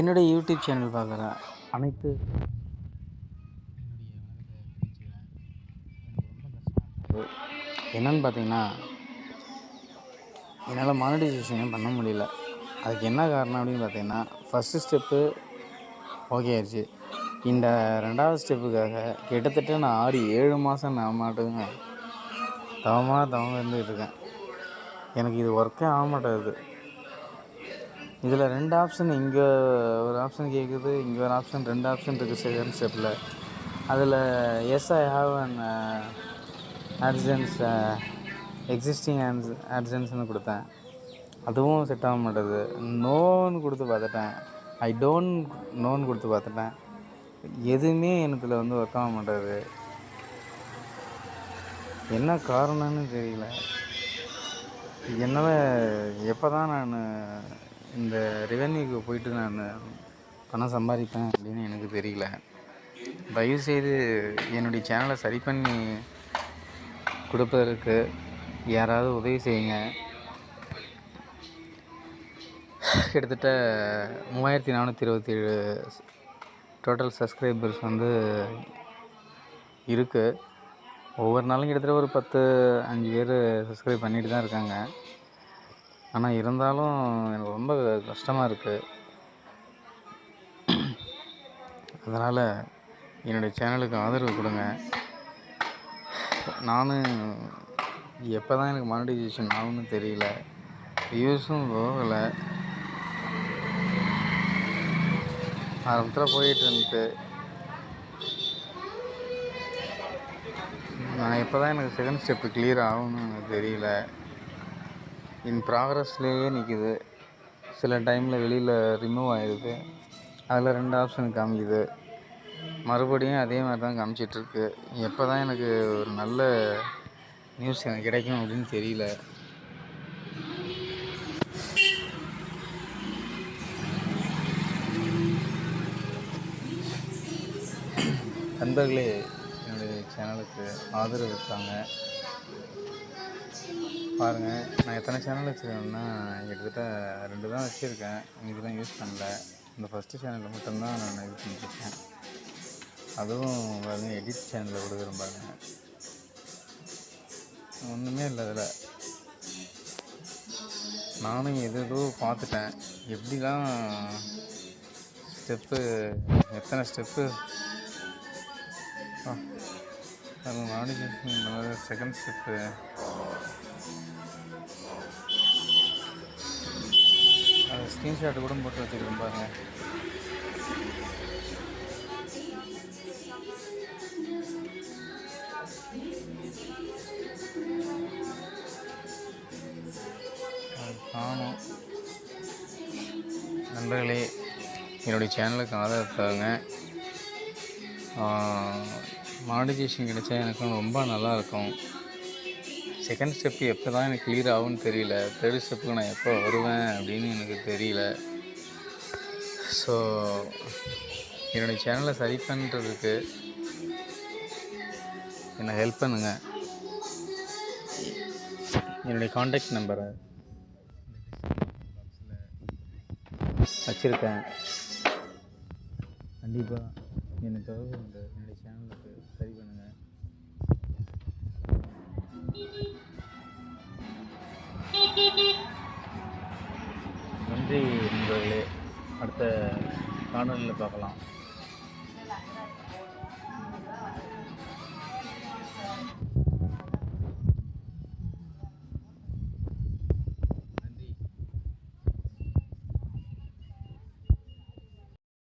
என்னுடைய YouTube channel பார்க்குற? அனைத்து. என்னன்னு பார்த்தீங்கன்னா என்னால் மானிட்டைசேஷனே பண்ண முடியல? அதுக்கு என்ன காரணம் அப்படின்னு பார்த்தீங்கன்னா ஃபஸ்ட்டு ஸ்டெப்பு ஓகே ஆயிடுச்சு. இந்த ரெண்டாவது ஸ்டெப்புக்காக கிட்டத்தட்ட நான் ஆறு ஏழு மாதம் நான் மாட்டுங்க தவமாக தவம் இருந்துகிட்டு இருக்கேன். எனக்கு இது ஒர்க்கே ஆக மாட்டேங்குது. இதில் ரெண்டு ஆப்ஷன் இங்கே ஒரு ஆப்ஷன் கேட்குது இங்கே ஒரு ஆப்ஷன் ரெண்டு ஆப்ஷன் இருக்குது செகண்ட் ஸ்டெப்பில் அதில் yes I have an actions existing ones ஆட்சன்ஸ்னு கொடுத்தேன். அதுவும் செட் ஆக மாட்டேது. நோன்னு கொடுத்து பார்த்துட்டேன். ஐ டோன்ட் நோன்னு கொடுத்து பார்த்துட்டேன். எதுவுமே எனத்தில் வந்து ஒர்க் ஆக மாட்டேது. என்ன காரணம்னு தெரியல. என்னால் எப்போ தான் நான் இந்த ரெவென்யூக்கு போயிட்டு நான் பணம் சம்பாதிப்பேன் அப்படின்னு எனக்கு தெரியல. தயவுசெய்து என்னுடைய சேனலை சரி பண்ணி கொடுப்பதற்கு யாராவது உதவி செய்யுங்க. கிட்டத்தட்ட மூவாயிரத்தி நானூற்றி இருபத்தி ஏழு டோட்டல் சப்ஸ்கிரைபர்ஸ் வந்து இருக்குது ஒவ்வொரு நாளும் கிட்டத்தட்ட ஒரு பத்து அஞ்சு பேர் சப்ஸ்கிரைப் பண்ணிட்டு தான் இருக்காங்க. ஆனால் இருந்தாலும் எனக்கு ரொம்ப கஷ்டமாக இருக்குது அதனால் என்னுடைய சேனலுக்கு ஆதரவு கொடுங்க. நானும் எப்போ தான் எனக்கு மானிட்டைசேஷன் ஆகும்னு தெரியல. வியூஸும் போகலை. ஆரம்பத்தில் போயிட்டு இருந்துச்சு நான் எப்போ தான் எனக்கு செகண்ட் ஸ்டெப்பு கிளியர் ஆகும்னு எனக்கு தெரியல. இன் ப்ராக்ரஸ்லேயே நிற்கிது சில டைமில் வெளியில் ரிமூவ் ஆகிடுது அதில் ரெண்டு ஆப்ஷன் காமிக்குது. மறுபடியும் அதே மாதிரி தான் காமிச்சிட்ருக்கு. எப்போ தான் எனக்கு ஒரு நல்ல நியூஸ் எனக்கு கிடைக்கும் அப்படின்னு தெரியல. நண்பர்களே என்னுடைய சேனலுக்கு ஆதரவு இருக்காங்க. பாருங்கள் நான் எத்தனை சேனல் வச்சுருக்கேன்னா கிட்டத்தட்ட ரெண்டு தான் வச்சுருக்கேன். இதெல்லாம் யூஸ் பண்ணல. இந்த ஃபஸ்ட்டு சேனலில் மட்டும்தான் நான் இது பண்ணியிருக்கேன் அதுவும் பாருங்கள் எடிட் சேனலில் கொடுக்குறேன் பாருங்க. ஒன்றுமே இல்லை அதில். நானும் எது ஏதோ பார்த்துட்டேன். எப்படிலாம் ஸ்டெப்பு எத்தனை ஸ்டெப்பு அது மாடிஃபிகேஷன் செகண்ட் ஸ்டெப்பு ஸ்க்ரீன்ஷாட் கூட போட்டு வச்சுருக்கோம் பாருங்க. அது காணும். நண்பர்களே என்னுடைய சேனலுக்கு ஆதரவு தாங்க மானிட்டைசேஷன் கிடைச்சா எனக்கும் ரொம்ப நல்லாயிருக்கும் செகண்ட் ஸ்டெப்பு எப்போ தான் எனக்கு கிளியர் ஆகும்னு தெரியல. தேர்ட் ஸ்டெப்புக்கு நான் எப்போ வருவேன் அப்படின்னு எனக்கு தெரியல. ஸோ என்னுடைய சேனலை சரி பண்ணுறதுக்கு என்னை ஹெல்ப் பண்ணுங்கள் என்னுடைய காண்டாக்ட் நம்பரை வச்சுருக்கேன். கண்டிப்பாக என்னை தொடர்பு என்னுடைய சேனலுக்கு சரி பண்ணுங்கள் நன்றி நண்பர்களே. அடுத்த காணொலியில் பார்க்கலாம்.